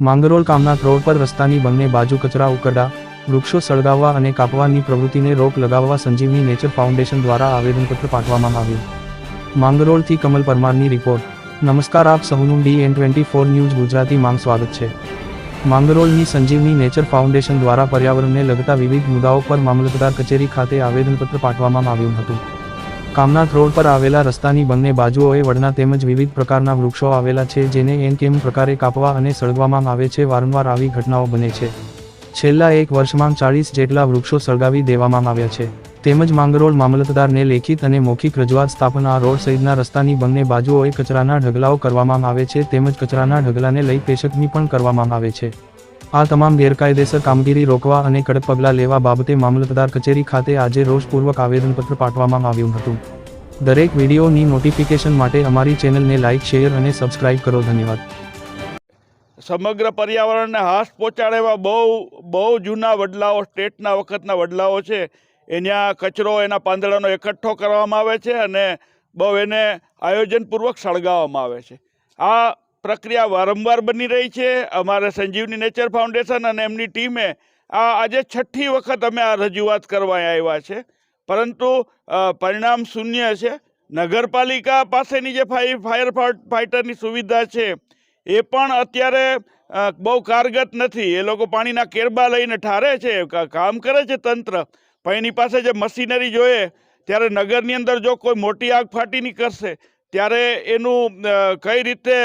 માંગરોળ કામના રોડ પર રસ્તાની બંને બાજુ કચરા ઉકરડા, વૃક્ષો સળગાવવા અને કાપવાની પ્રવૃત્તિને રોક લગાવવા સંજીવની નેચર ફાઉન્ડેશન દ્વારા આવેદનપત્ર પાઠવવામાં આવ્યું. માંગરોળથી કમલ પરમારની રિપોર્ટ. નમસ્કાર, આપ સૌનું D N twenty four news Gujarati માંગ સ્વાગત છે. માંગરોળની સંજીવની નેચર ફાઉન્ડેશન દ્વારા પર્યાવરણને લગતા વિવિધ મુદ્દાઓ પર મામલતદાર કચેરી ખાતે આવેદનપત્ર પાઠવવામાં આવ્યું હતું. કામનાથ રોડ પર આવેલા રસ્તાની બંને બાજુઓએ વડના તેમજ વિવિધ પ્રકારના વૃક્ષો આવેલા છે, જેને એન કેમ પ્રકારે કાપવા અને સળગવામાં આવે છે, વારંવાર આવી ઘટનાઓ બને છે. છેલ્લા એક વર્ષમાં ચાળીસ જેટલા વૃક્ષો સળગાવી દેવામાં આવ્યા છે. તેમજ માંગરોળ મામલતદારને લેખિત અને મૌખિક રજૂઆત સ્થાપન રોડ સહિતના રસ્તાની બંને બાજુઓએ કચરાના ઢગલાઓ કરવામાં આવે છે, તેમજ કચરાના ઢગલાને લઈ પેશકની પણ કરવામાં આવે છે. આ તમામ ગેરકાયદેસર કામગીરી રોકવા અને કડક પગલાં લેવા બાબતે મામલતદાર કચેરી ખાતે આજે રોષપૂર્વક આવેદનપત્ર પાઠવવામાં આવ્યું હતું. દરેક વિડીયોની નોટિફિકેશન માટે અમારી ચેનલને લાઇક, શેર અને સબસ્ક્રાઇબ કરો. ધન્યવાદ. સમગ્ર પર્યાવરણને હાશ પહોંચાડે એવા બહુ બહુ જૂના વડલાઓ, સ્ટેટના વખતના વડલાઓ છે. એના કચરો, એના પાંદડાનો એકઠો કરવામાં આવે છે અને બહુ એને આયોજનપૂર્વક સળગાવવામાં આવે છે. આ પ્રક્રિયા વારંવાર બની રહી છે. અમારે સંજીવની નેચર ફાઉન્ડેશન અને એમની ટીમે આ આજે છઠ્ઠી વખત અમે આ રજૂઆત કરવા આવ્યા છે. પરંતુ પરિણામ શૂન્ય છે. નગરપાલિકા પાસેની જે ફાયર ફાઇટરની સુવિધા છે, એ પણ અત્યારે બહુ કારગત નથી. એ લોકો પાણીના કેરબા લઈને ઠારે છે કામ કરે છે તંત્ર. પણ એની પાસે જે મશીનરી જોઈએ, ત્યારે નગરની અંદર જો કોઈ મોટી આગ ફાટી નીકળશે ત્યારે એનું કઈ રીતે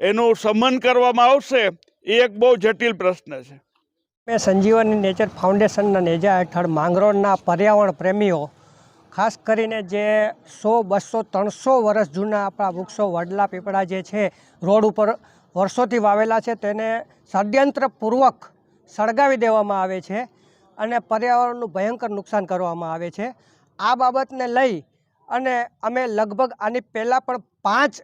એનું સમન કરવામાં આવશે, એ એક બહુ જટિલ પ્રશ્ન છે. મેં સંજીવની નેચર ફાઉન્ડેશનના નેજા હેઠળ માંગરોળના પર્યાવરણ પ્રેમીઓ, ખાસ કરીને જે સો, બસો, ત્રણસો વર્ષ જૂના આપણા વૃક્ષો, વડલા, પીપળા જે છે, રોડ ઉપર વર્ષોથી વાવેલા છે, તેને ષડયંત્રપૂર્વક સળગાવી દેવામાં આવે છે અને પર્યાવરણનું ભયંકર નુકસાન કરવામાં આવે છે. આ બાબતને લઈ અને અમે લગભગ આની પહેલાં પણ પાંચ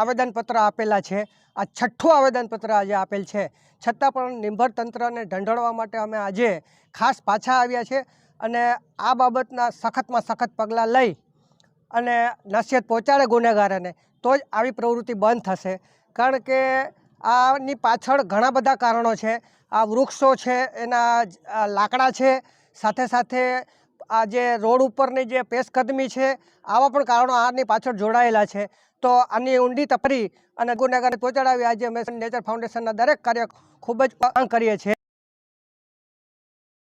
આવેદનપત્ર આપેલા છે. આ છઠ્ઠું આવેદનપત્ર આજે આપેલ છે. છતાં પણ નિર્ભર તંત્રને ઢંઢળવા માટે અમે આજે ખાસ પાછા આવ્યા છે અને આ બાબતના સખતમાં સખત પગલાં લઈ અને નસીહત પહોંચાડે ગુનેગારોને, તો જ આવી પ્રવૃત્તિ બંધ થશે. કારણ કે આની પાછળ ઘણા બધા કારણો છે. આ વૃક્ષો છે, એના લાકડા છે, સાથે સાથે આ જે રોડ ઉપરની જે પેશકદમી છે, આવા પણ કારણો આની પાછળ જોડાયેલા છે. તો આની ઊંડી તફરી અને ગુનેગારને પહોંચાડાવી આજે અમે નેચર ફાઉન્ડેશનના દરેક કાર્ય ખૂબ જ કરીએ છીએ.